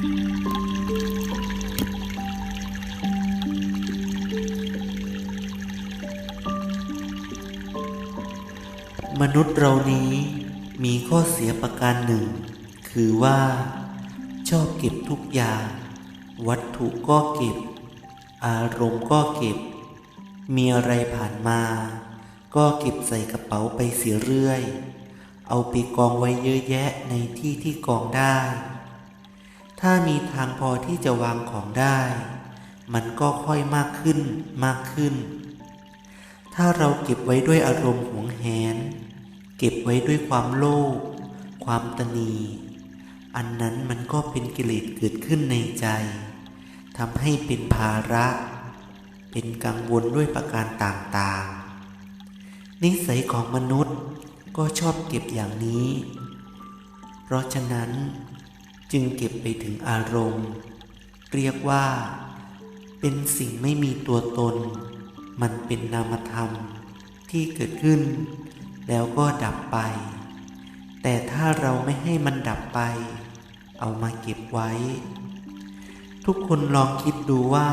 มนุษย์เรานี้มีข้อเสียประการหนึ่ง คือว่า ชอบเก็บทุกอย่าง วัตถุก็เก็บ อารมณ์ก็เก็บ มีอะไรผ่านมา ก็เก็บใส่กระเป๋าไปเสียเรื่อย เอาไปกองไว้เยอะแยะในที่ที่กองได้ ถ้ามีทางพอที่จะวางของได้ มันก็ค่อยมากขึ้นมากขึ้น ถ้าเราเก็บไว้ด้วยอารมณ์หวงแหน เก็บไว้ด้วยความโลภความตนีอันนั้นมันก็เป็นกิเลสเกิดขึ้นในใจทำให้เป็นภาระ เป็นกังวลด้วยประการต่างๆ นิสัยของมนุษย์ก็ชอบเก็บอย่างนี้ เพราะฉะนั้น จึงเก็บไปถึงอารมณ์ เรียกว่า เป็นสิ่งไม่มีตัวตน มันเป็นนามธรรมที่เกิดขึ้น แล้วก็ดับไป แต่ถ้าเราไม่ให้มันดับไป เอามาเก็บไว้ ทุกคนลองคิดดูว่า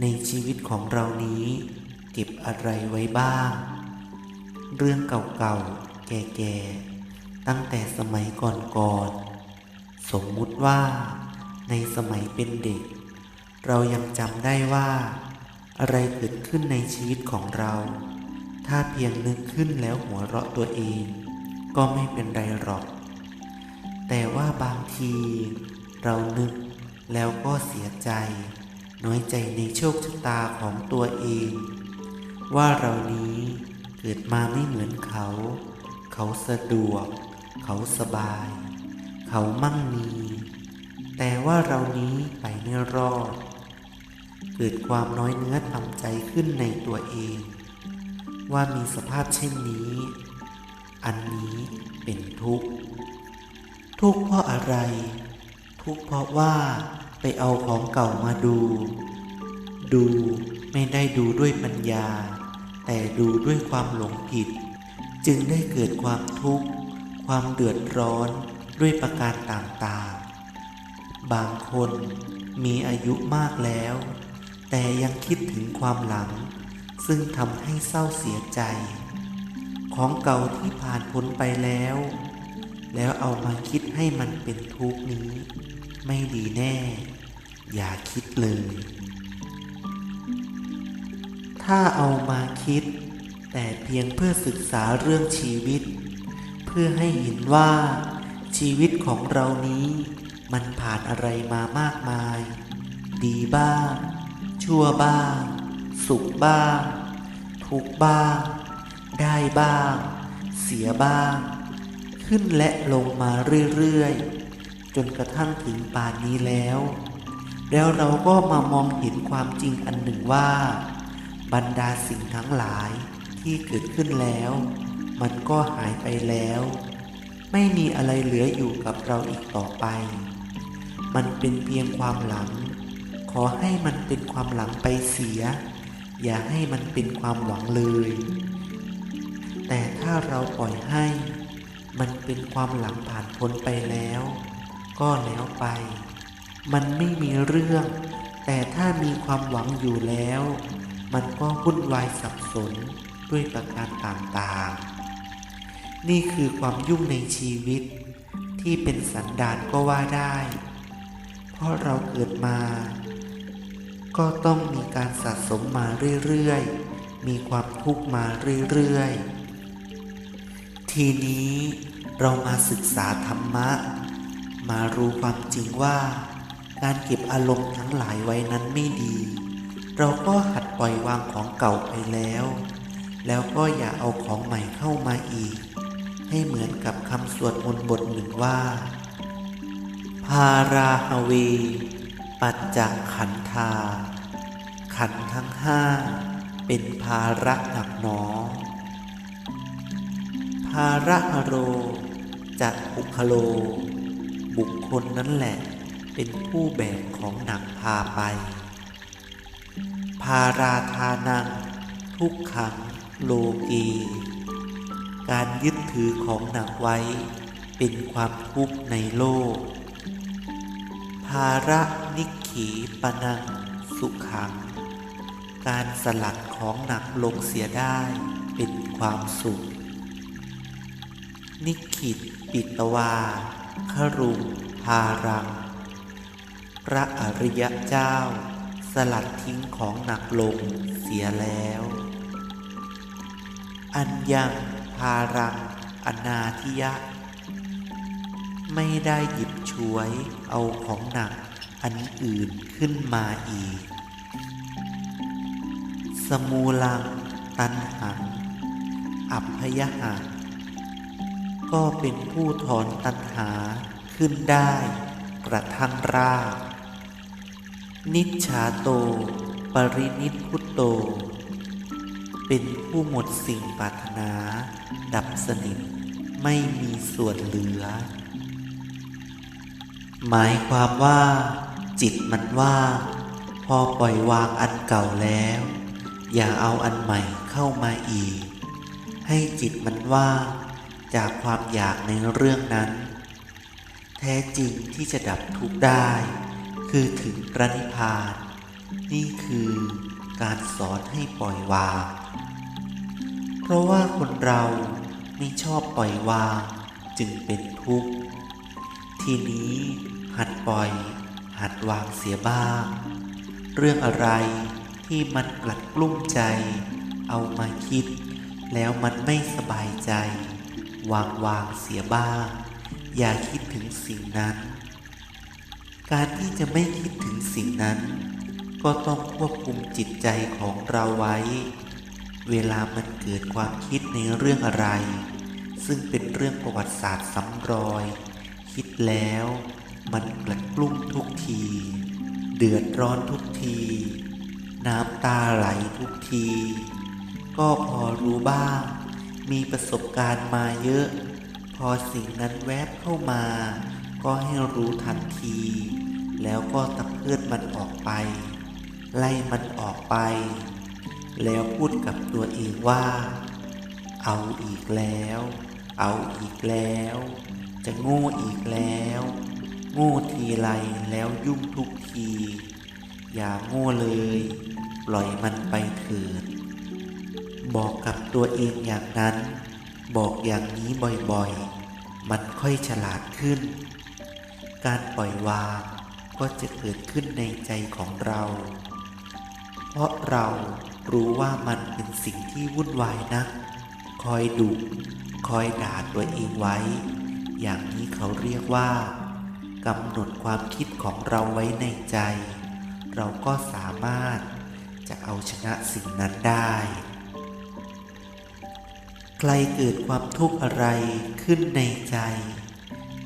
ในชีวิตของเรานี้ เก็บอะไรไว้บ้าง เรื่องเก่าๆ แก่ๆ ตั้งแต่สมัยก่อนๆ สมมุติว่าในสมัยเป็นเด็ก เรายังจำได้ว่า อะไรเกิดขึ้นในชีวิตของเรา ถ้าเพียงนึกขึ้นแล้วหัวเราะตัวเอง ก็ไม่เป็นไรหรอก แต่ว่าบางที เรานึกแล้วก็เสียใจ น้อยใจในโชคชะตาของตัวเอง ว่าเรานี้เกิดมาไม่เหมือนเขา เขาสะดวก เขาสบาย เขามั่งมี แต่ว่าเรานี้ไปไม่รอด เกิดความน้อยเนื้อต่ำใจขึ้นในตัวเอง ว่ามีสภาพเช่นนี้ อันนี้เป็นทุกข์ ทุกข์เพราะอะไร ทุกข์เพราะว่าไปเอาของเก่ามาดู ดูไม่ได้ดูด้วยปัญญา แต่ดูด้วยความหลงผิด จึงได้เกิดความทุกข์ ความเดือดร้อน ด้วยประการต่างๆ บางคนมีอายุมากแล้ว แต่ยังคิดถึงความหลัง ซึ่งทำให้เศร้าเสียใจ ของเก่าที่ผ่านพ้นไปแล้ว แล้วเอามาคิดให้มันเป็นทุกข์นี้ ไม่ดีแน่ อย่าคิดเลย ถ้าเอามาคิด แต่เพียงเพื่อศึกษาเรื่องชีวิต เพื่อให้เห็นว่า ชีวิตของเรานี้มันผ่านอะไรมามากมาย ดีบ้าง ชั่วบ้าง สุขบ้าง ทุกบ้าง ได้บ้าง เสียบ้าง ขึ้นและลงมาเรื่อยๆ จนกระทั่งถึงป่านนี้แล้ว แล้วเราก็มามองเห็นความจริงอันหนึ่งว่า บรรดาสิ่งทั้งหลายที่เกิดขึ้นแล้ว มันก็หายไปแล้ว ไม่มีอะไรเหลืออยู่กับเราอีกต่อไป มันเป็นเพียงความหลัง ขอให้มันเป็นความหลังไปเสีย อย่าให้มันเป็นความหวังเลย แต่ถ้าเราปล่อยให้ มันเป็นความหลังผ่านพ้นไปแล้ว ก็แล้วไป มันไม่มีเรื่อง แต่ถ้ามีความหวังอยู่แล้ว มันก็วุ่นวายสับสนด้วยประการต่างๆ นี่คือความยุ่งในชีวิตที่เป็นสันดานก็ว่าได้ เพราะเราเกิดมา ก็ต้องมีการสะสมมาเรื่อยๆ มีความทุกข์มาเรื่อยๆ ทีนี้เรามาศึกษาธรรมะ มารู้ความจริงว่า การเก็บอารมณ์ทั้งหลายไว้นั้นไม่ดี เราก็หัดปล่อยวางของเก่าไปแล้ว แล้วก็อย่าเอาของใหม่เข้ามาอีก ให้เหมือนกับคำสวดมนต์บทหนึ่งว่า พาราฮเวปัจจขันธา ขันทั้งห้า เป็นภาระหนักหนอ ภาระโร จักอุคโล บุคคลนั้นแหละ เป็นผู้แบกของหนักพาไป ภาราทานัง ทุกขังโลกีการยึด ถือของหนักไว้ เป็นความทุกข์ในโลก ภาระนิขีปนังสุขัง การสลัดของหนักลงเสียได้เป็นความสุข นิคิตปิตวาครุงพารัง พระอริยเจ้า สลัดทิ้งของหนักลงเสียแล้ว อันยังพารัง อนาทิยะ ไม่ได้หยิบฉวยเอาของหนักอันอื่นขึ้นมาอีก สมูลังตันหัง อัพยหังก็เป็นผู้ถอนตัณหาขึ้นได้กระทั่งรากนิจฉาโต ปรินิพุตโต เป็นผู้หมดสิ่งปรารถนา ดับสนิท ไม่มีส่วนเหลือ หมายความว่า จิตมันว่างพอปล่อยวางอันเก่าแล้ว อย่าเอาอันใหม่เข้ามาอีก ให้จิตมันว่างจากความอยากในเรื่องนั้น แท้จริงที่จะดับทุกข์ได้ คือถึงพระนิพพาน นี่คือการสอนให้ปล่อยวาง เพราะว่าคนเรา ไม่ชอบปล่อยวางจึงเป็นทุกข์ ทีนี้หัดปล่อย หัดวางเสียบ้าง เรื่องอะไรที่มันกลัดกลุ้มใจ เอามาคิด แล้วมันไม่สบายใจ วางวางเสียบ้าง อย่าคิดถึงสิ่งนั้น การที่จะไม่คิดถึงสิ่งนั้น ก็ต้องควบคุมจิตใจของเราไว้ เวลามันเกิดความคิดในเรื่องอะไร ซึ่งเป็นเรื่องประวัติศาสตร์ซ้ำรอย คิดแล้วมันกลัดกลุ้มทุกที เดือดร้อนทุกที น้ำตาไหลทุกที ก็พอรู้บ้าง มีประสบการณ์มาเยอะ พอสิ่งนั้นแวบเข้ามา ก็ให้รู้ทันที แล้วก็ตะเพิดมันออกไป ไล่มันออกไป แล้วพูดกับตัวเองว่า เอาอีกแล้ว เอาอีกแล้ว จะโง่อีกแล้ว โง่ทีไรแล้วยุ่งทุกที อย่าโง่เลย ปล่อยมันไปเถิด บอกกับตัวเองอย่างนั้น บอกอย่างนี้บ่อยๆ มันค่อยฉลาดขึ้น การปล่อยวางก็จะเกิดขึ้นในใจของเรา เพราะเรา รู้ว่ามันเป็นสิ่งที่วุ่นวายนะคอยดุคอยด่าตัวเองไว้ อย่างนี้เขาเรียกว่ากำหนดความคิดของเราไว้ในใจ เราก็สามารถจะเอาชนะสิ่งนั้นได้ ใครเกิดความทุกข์อะไรขึ้นในใจ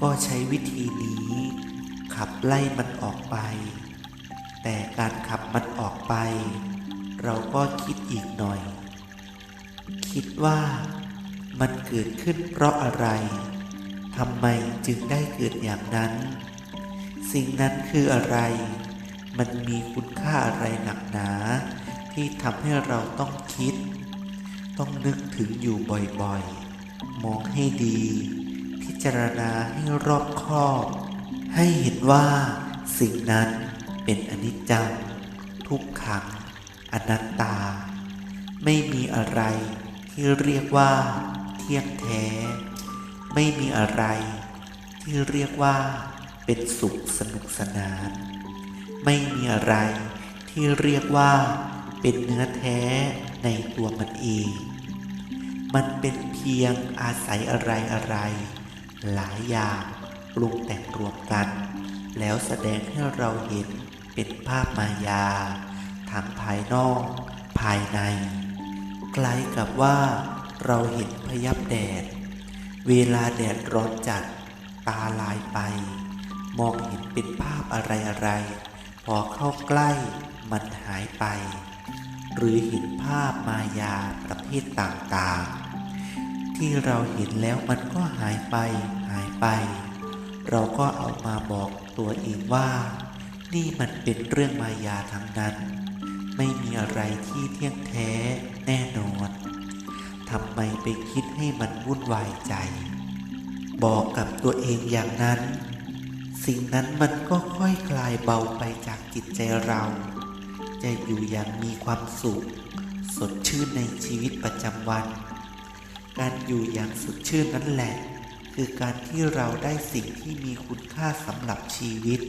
ก็ใช้วิธีนี้ ขับไล่มันออกไป แต่การขับมันออกไป เราก็คิดอีกหน่อย คิดว่ามันเกิดขึ้นเพราะอะไรทำไมจึงได้เกิดอย่างนั้น สิ่งนั้นคืออะไร มันมีคุณค่าอะไรหนักหนา ที่ทำให้เราต้องคิด ต้องนึกถึงอยู่บ่อยๆ มองให้ดี พิจารณาให้รอบคอบ ให้เห็นว่าสิ่งนั้นเป็นอนิจจังทุกขัง อนัตตา ไม่มีอะไรที่เรียกว่า เที่ยงแท้ ไม่มีอะไร ที่เรียกว่า เป็นสุขสนุกสนาน ไม่มีอะไรที่เรียกว่า เป็นเนื้อแท้ในตัวมันเอง มันเป็นเพียงอาศัยอะไรอะไร หลายอย่างปรุงแต่งรวมกัน แล้วแสดงให้เราเห็นเป็นภาพมายา ทั้งภายนอก ภายใน คล้ายกับว่าเราเห็นพยับแดด เวลาแดดร้อนจัด ตาลายไป มองเห็นเป็นภาพอะไรอะไร พอเข้าใกล้มันหายไป หรือเห็นภาพมายาประเภทต่างๆ ที่เราเห็นแล้วมันก็หายไปหายไป เราก็เอามาบอกตัวเองว่า นี่มันเป็นเรื่องมายาทั้งนั้น ไม่มีอะไรที่เที่ยงแท้แน่นอนทำไมไปคิดให้มันวุ่นวายใจ บอกกับตัวเองอย่างนั้น สิ่งนั้นมันก็ค่อยคลายเบาไปจากจิตใจเรา จะอยู่อย่างมีความสุข สดชื่นในชีวิตประจำวัน การอยู่อย่างสดชื่นนั่นแหละ คือการที่เราได้สิ่งที่มีคุณค่าสำหรับชีวิต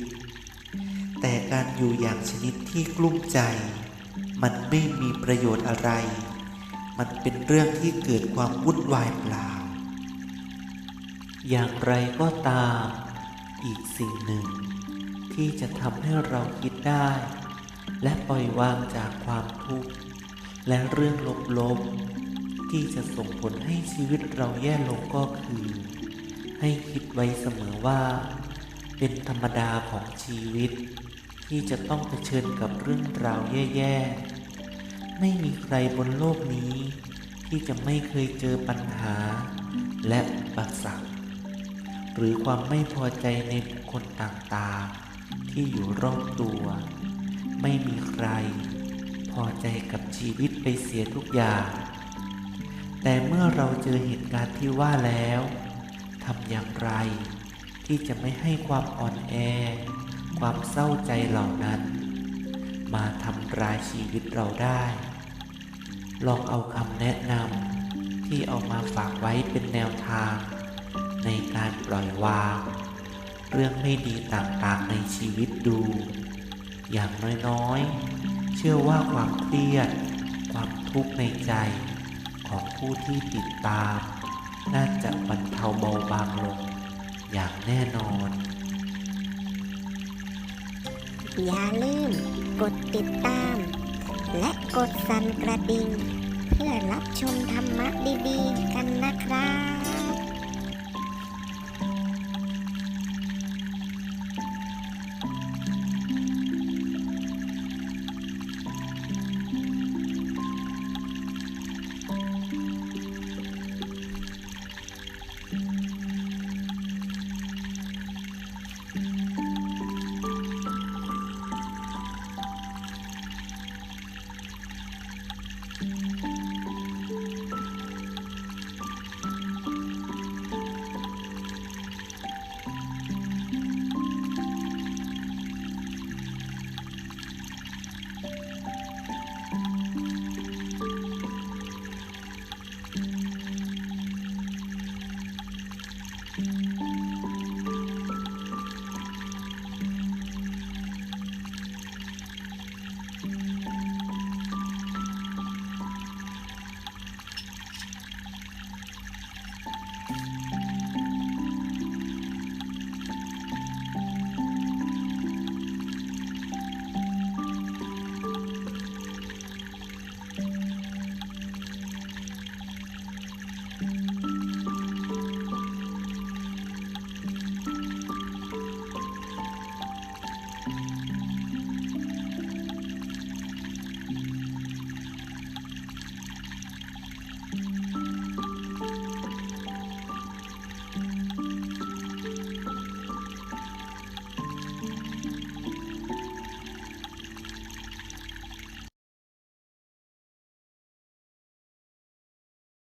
แต่การอยู่อย่างชนิดที่กลุ้มใจ มันไม่มีประโยชน์อะไร มันเป็นเรื่องที่เกิดความวุ่นวายเปล่า อย่างไรก็ตาม อีกสิ่งหนึ่ง ที่จะทำให้เราคิดได้ และปล่อยวางจากความทุกข์ และเรื่องลบๆ ที่จะส่งผลให้ชีวิตเราแย่ลงก็คือ ให้คิดไว้เสมอว่า เป็นธรรมดาของชีวิต ที่จะต้องเผชิญกับเรื่องราวแย่ๆ ไม่มีใครบนโลกนี้ ที่จะไม่เคยเจอปัญหา และอุปสรรคหรือความไม่พอใจในบุคคลต่างๆ ที่อยู่รอบตัว ไม่มีใคร พอใจกับชีวิตไปเสียทุกอย่าง แต่เมื่อเราเจอเหตุการณ์ที่ว่าแล้วทำอย่างไร ที่จะไม่ให้ความอ่อนแอ ความเศร้าใจเหล่านั้น มาทำร้ายชีวิตเราได้ ลองเอาคำแนะนำที่เอามาฝากไว้เป็นแนวทาง ในการปล่อยวาง เรื่องไม่ดีต่างๆในชีวิตดู อย่างน้อยๆ เชื่อว่าความเครียด ความทุกข์ในใจของผู้ที่ติดตาม น่าจะบรรเทาเบาบางลงอย่างแน่นอน อย่าลืมกดติดตาม และกดสั่นกระดิ่ง เพื่อรับชมธรรมะดีๆ กันนะครับ